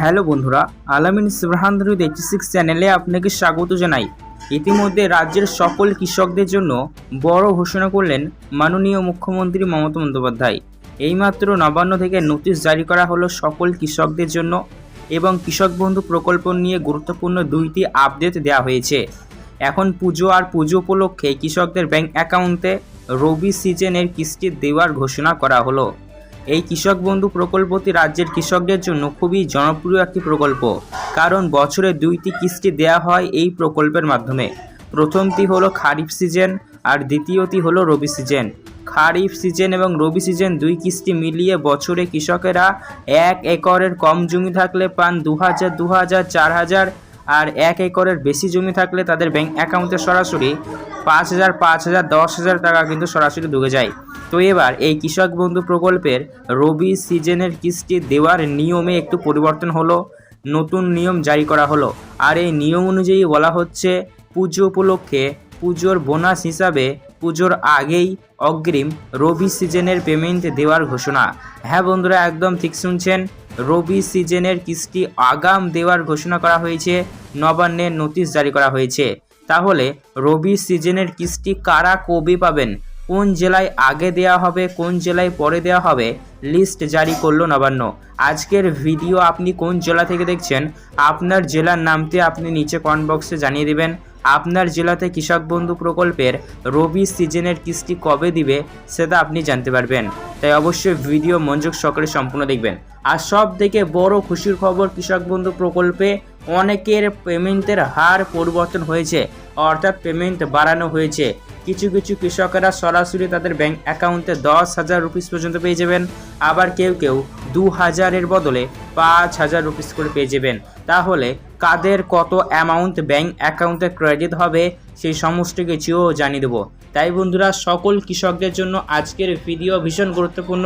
Hello বন্ধুরা, আলামিন সিবরাহান্দরুদ eighty six চ্যানেলে আপনাকে স্বাগত জানাই। ইতিমধ্যে রাজ্যের সকল কৃষকদের জন্য বড় ঘোষণা করলেন মাননীয় মুখ্যমন্ত্রী মমতা বন্দ্যোপাধ্যায়। এইমাত্র নবান্ন থেকে নোটিশ জারি করা হলো সকল কৃষকদের জন্য এবং কৃষক বন্ধু প্রকল্প নিয়ে গুরুত্বপূর্ণ দুইটি আপডেট দেওয়া হয়েছে। এখন পুজো আর পুজো উপলক্ষে কৃষকদের ব্যাংক অ্যাকাউন্টে রবি সিজনের কিস্তি দেওয়ার ঘোষণা করা হলো। এই কৃষক বন্ধু প্রকল্পটি রাজ্যের কৃষকদের জন্য খুবই জনপ্রিয় একটি প্রকল্প। কারণ বছরে দুইটি কিস্তি দেওয়া হয় এই প্রকল্পের মাধ্যমে। প্রথমটি হলো খারিফ সিজন আর দ্বিতীয়টি হলো রবি সিজন। খারিফ সিজন এবং রবি সিজন দুই কিস্তি মিলিয়ে বছরে কৃষকেরা এক একরের কম জমি থাকলে পান দু হাজার দু হাজার চার হাজার আর এক একরের বেশি জমি থাকলে তাদের ব্যাংক অ্যাকাউন্টে সরাসরি পাঁচ হাজার পাঁচ হাজার, দশ হাজার টাকা কিন্তু সরাসরি ঢুকে যায়। তো এবার এই কৃষক বন্ধু প্রকল্পের রবি সিজনের কিস্তি দেওয়ার নিয়মে একটু পরিবর্তন হলো, নতুন নিয়ম জারি করা হলো। আর এই নিয়ম অনুযায়ী বলা হচ্ছে, পুজো উপলক্ষে পুজোর বোনাস হিসাবে পুজোর আগেই অগ্রিম রবি সিজনের পেমেন্ট দেওয়ার ঘোষণা। হ্যাঁ বন্ধুরা, একদম ঠিক শুনছেন, রবি সিজনের কিস্তি আগাম দেওয়ার ঘোষণা করা হয়েছে, নবান্নের নোটিশ জারি করা হয়েছে। তাহলে রবি সিজনের কিস্তি কারা কবে পাবেন? কোন জেলায় আগে দেওয়া হবে, কোন জেলায় পরে দেওয়া হবে লিস্ট জারি করল নবান্ন। আজকের ভিডিও আপনি কোন জেলা থেকে দেখছেন, আপনার জেলার নামটি আপনি নিচে কমেন্ট বক্সে জানিয়ে দিবেন। আপনার জেলাতে কৃষক বন্ধু প্রকল্পের রবি সিজনের কিস্তি কবে দিবে, সেটা আপনি জানতে পারবেন। তাই অবশ্যই ভিডিও মনোযোগ সহকারে সম্পূর্ণ দেখবেন। আর সব থেকে বড় খুশির খবর, কৃষক বন্ধু প্রকল্পে অনেকের পেমেন্টের হার পরিবর্তন হয়েছে, অর্থাৎ পেমেন্ট বাড়ানো হয়েছে। কিছু কিছু কৃষকেরা সরাসরি তাদের ব্যাংক অ্যাকাউন্টে দশ হাজার রুপিস পর্যন্ত পেয়ে যাবেন। আবার কেউ কেউ দু হাজারের বদলে পাঁচ হাজার রুপিস করে পেয়ে যাবেন। তাহলে কাদের কত অ্যামাউন্ট ব্যাঙ্ক অ্যাকাউন্টে ক্রেডিট হবে সেই সমস্ত কিছুও জানিয়ে দেবো। তাই বন্ধুরা, সকল কৃষকদের জন্য আজকের ভিডিও ভীষণ গুরুত্বপূর্ণ।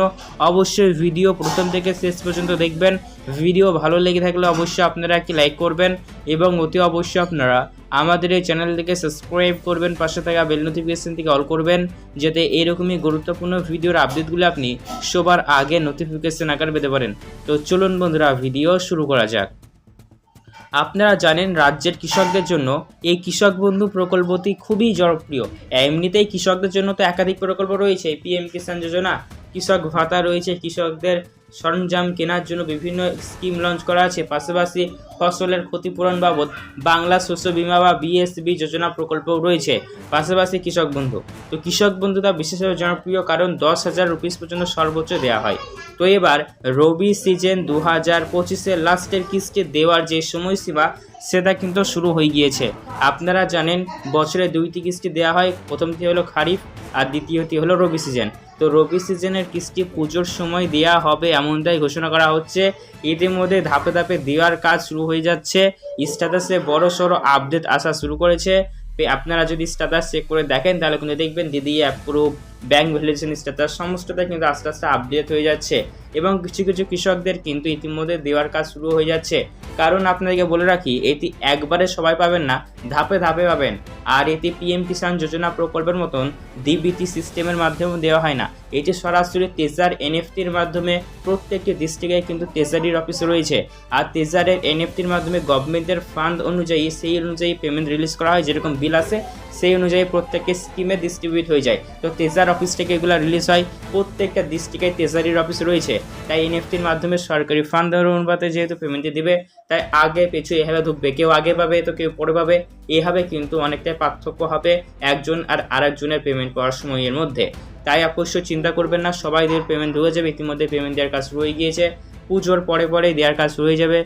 অবশ্যই ভিডিও প্রথম থেকে শেষ পর্যন্ত দেখবেন। ভিডিও ভালো লেগে থাকলে অবশ্যই আপনারা একটি লাইক করবেন এবং অতি অবশ্যই আপনারা আমাদের এই চ্যানেলটিকে সাবস্ক্রাইব করবেন, পাশে থাকা বেল নোটিফিকেশন থেকে অল করবেন, যাতে এরকমই গুরুত্বপূর্ণ ভিডিওর আপডেটগুলো আপনি সবার আগে নোটিফিকেশন আকার পেতে পারেন। তো চলুন বন্ধুরা ভিডিও শুরু করা যাক। আপনারা জানেন রাজ্যের কৃষকদের জন্য এই কৃষক বন্ধু প্রকল্পটি খুবই জনপ্রিয়। এমনিতেই কৃষকদের জন্য তো একাধিক প্রকল্প রয়েছে। পিএম কিষাণ যোজনা, কৃষক ভাতা রয়েছে, কৃষকদের সরঞ্জাম কেনার জন্য বিভিন্ন স্কিম লঞ্চ করা আছে। পাশাপাশি ফসলের ক্ষতিপূরণ বাবদ বাংলা শস্য বিমা বা বিএসবি যোজনা প্রকল্পও রয়েছে। পাশাপাশি কৃষক বন্ধু। তো কৃষক বন্ধুটা বিশেষভাবে জনপ্রিয় কারণ দশ হাজার রুপিস পর্যন্ত সর্বোচ্চ দেওয়া হয়। তো এবার রবি সিজন দু হাজার পঁচিশের লাস্টের কিস্তি দেওয়ার যে সময়সীমা, সেটা কিন্তু শুরু হয়ে গিয়েছে। আপনারা জানেন, বছরে দুইটি কিস্তি দেওয়া হয়। প্রথমটি হলো খারিফ আর দ্বিতীয়টি হলো রবি সিজন তো রবি সিজনের কিস্তি পুজোর সময় দেওয়া হবে এমনটাই ঘোষণা করা হচ্ছে। ইতিমধ্যে ধাপে ধাপে দেওয়ার কাজ শুরু হয়ে যাচ্ছে। স্ট্যাটাসে বড় সড়ো আপডেট আসা শুরু করেছে। আপনারা যদি স্ট্যাটাস চেক করে দেখেন, তাহলে কিন্তু দেখবেন দিদি অ্যাপ্রুভ ব্যাংক ভ্যালিডেশন স্ট্যাটাস সমস্তটা কিন্তু আস্তে আস্তে আপডেট হয়ে যাচ্ছে। এবং কিছু কিছু কৃষকদের কিন্তু ইতিমধ্যে দেওয়ার কাজ শুরু হয়ে যাচ্ছে। কারণ আপনাদেরকে বলে রাখি, এটি একবারে সবাই পাবেন না, ধাপে ধাপে পাবেন। আর এতে পিএম কিষাণ যোজনা প্রকল্পের মতন ডিবিটি সিস্টেমের মাধ্যমে দেওয়া হয় না। এটি সরাসরি তেজার এনএফটির মাধ্যমে প্রত্যেকটি ডিস্ট্রিক্টে কিন্তু তেজারির অফিস রয়েছে। আর তেজারের এনএফটির মাধ্যমে গভর্নমেন্টের ফান্ড অনুযায়ী, সেই অনুযায়ী পেমেন্ট রিলিজ করা হয়, যেরকম বিল আছে সেই অনুযায়ী প্রত্যেককে স্কিমে ডিস্ট্রিবিউট হয়ে যায়। তো তেজার অফিস থেকে এগুলো রিলিজ হয়। প্রত্যেকটা ডিস্ট্রিক্টে তেজারির অফিস রয়েছে। তাই এনএফটির মাধ্যমে সরকারি ফান্ডের অনুপাতে যেহেতু পেমেন্টটি দেবে, তাই আগে পেছু এভাবে ঢুকবে কেউ আগে পাবে তো কেউ পরে পাবে। এভাবে কিন্তু অনেকটাই পার্থক্য হবে একজন আর আরেকজনের পেমেন্ট পাওয়ার সময়ের মধ্যে। তাই অবশ্যই চিন্তা করবেন না, সবাই দের পেমেন্ট ঢুকে যাবে, ইতিমধ্যে পেমেন্ট দেওয়ার কাজ শুরু হয়ে গিয়েছে। পুজোর পরে পরে দেওয়ার কাজ শুরু হয়ে যাবে।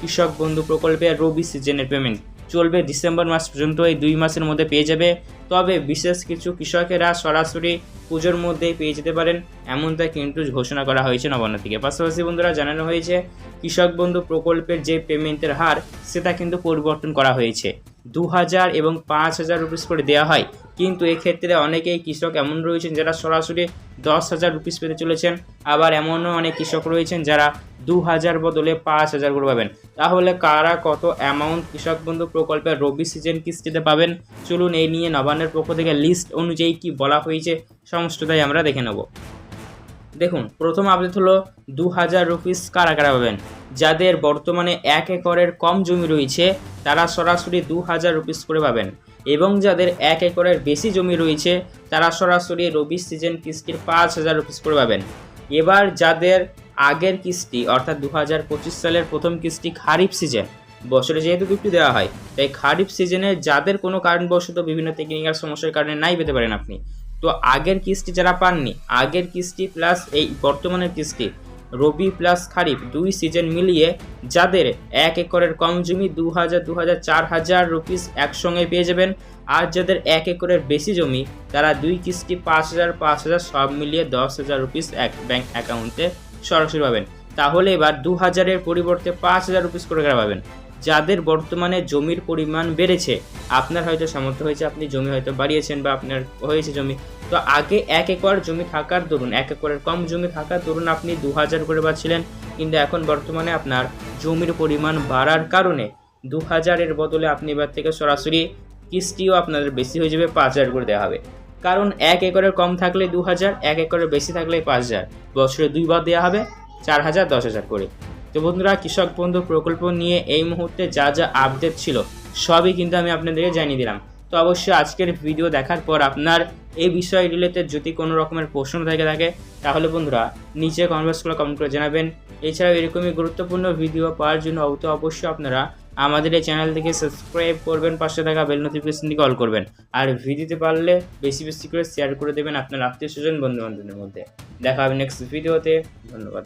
কৃষক বন্ধু প্রকল্পে রবি সিজনের পেমেন্ট চলবে ডিসেম্বর মাস পর্যন্ত, এই দুই মাসের মধ্যে পেয়ে যাবে। তবে বিশেষ কিছু কৃষকেরা সরাসরি পুজোর মধ্যেই পেয়ে যেতে পারেন, এমনটা কিন্তু ঘোষণা করা হয়েছে নবান্ন থেকে পাশাপাশি বন্ধুরা, জানানো হয়েছে, কৃষক বন্ধু প্রকল্পের যে পেমেন্টের হার, সেটা কিন্তু পরিবর্তন করা হয়েছে। দু হাজার এবং পাঁচ হাজার রুপিস করে দেওয়া হয়। কিন্তু এক্ষেত্রে অনেকেই কৃষক এমন রয়েছেন যারা সরাসরি দশ হাজার রুপিস পেতে চলেছেন। আবার এমনও অনেক কৃষক রয়েছেন যারা দু হাজার বদলে পাঁচ হাজার করে পাবেন। তাহলে কারা কত অ্যামাউন্ট কৃষক বন্ধু প্রকল্পের রবি সিজন কিস্তিতে পাবেন? চলুন এই নিয়ে নবান্নের পক্ষ থেকে লিস্ট অনুযায়ী কি বলা হয়েছে সমস্তটাই আমরা দেখে নেব। দেখুন, প্রথম আপডেট হলো দু হাজার রুপিস কারা কারা পাবেন? যাদের বর্তমানে এক একরের কম জমি রয়েছে, তারা সরাসরি দু হাজার রুপিস করে পাবেন। এবং যাদের এক একরের বেশি জমি রয়েছে, তারা সরাসরি রবি সিজন কিস্তির পাঁচ হাজার রুপিস করে পাবেন। এবার যাদের আগের কিস্তি, অর্থাৎ দু হাজার পঁচিশ সালের প্রথম কিস্তি খারিফ সিজন বছরে যেহেতু গিফট দেওয়া হয়, তাই খারিফ সিজনে যাদের কোনো কারণবশত বিভিন্ন টেকনিক্যাল সমস্যার কারণে নাই পেতে পারেন আপনি। তো আগের কিস্তি যারা পাননি, আগের কিস্তি প্লাস এই বর্তমানের কিস্তি, রবি প্লাস খারিফ, দুই সিজন মিলিয়ে যাদের এক একরের কম জমি দু হাজার দু হাজার চার হাজার রুপিস একসঙ্গে পেয়ে যাবেন, আর যাদের এক একরের বেশি জমি, তারা দুই কিস্তি পাঁচ হাজার পাঁচ হাজার সব মিলিয়ে দশ হাজার রুপিস এক ব্যাঙ্ক অ্যাকাউন্টে সরাসরি পাবেন। তাহলে এবার দু হাজারের পরিবর্তে পাঁচ হাজার রুপিস করে পাবেন। যাদের বর্তমানে জমির পরিমাণ বেড়েছে, আপনার হয়তো সামর্থ্য হয়েছে আপনি জমি হয়তো বাড়িয়েছেন বা আপনার হয়েছে জমি। তো আগে এক একর জমি থাকার দরুন, এক একরের কম জমি থাকার দরুন আপনি দু হাজার করে পাচ্ছিলেন। কিন্তু এখন বর্তমানে আপনার জমির পরিমাণ বাড়ার কারণে দু হাজারের বদলে আপনি এবার থেকে সরাসরি কিস্তিও আপনাদের বেশি হয়ে যাবে পাঁচ হাজার করে দেওয়া হবে। কারণ এক একরের কম থাকলে দু হাজার এক একরের বেশি থাকলে পাঁচ হাজার বছরে দুইবার দেওয়া হবে চার হাজার দশ হাজার করে। তো বন্ধুরা, কৃষক বন্ধু প্রকল্প নিয়ে এই মুহূর্তে যা যা আপডেট ছিল, সবই কিন্তু আমি আপনাদেরকে জানিয়ে দিলাম। তো অবশ্যই আজকের ভিডিও দেখার পর আপনার এই বিষয় রিলেটেড যদি কোনো রকমের প্রশ্ন থেকে থাকে, তাহলে বন্ধুরা নিচে কনভার্স করে কমেন্ট করে জানাবেন। এছাড়াও এরকমই গুরুত্বপূর্ণ ভিডিও পাওয়ার জন্য অবশ্যই আপনারা আমাদের এই চ্যানেল থেকে সাবস্ক্রাইব করবেন, পাশে থাকা বেল নোটিফিকেশন দিয়ে কল করবেন। আর ভিডিওতে পারলে বেশি বেশি করে শেয়ার করে দেবেন আপনার আত্মীয় স্বজন বন্ধু বান্ধবের মধ্যে। দেখা হবে নেক্সট ভিডিওতে ধন্যবাদ।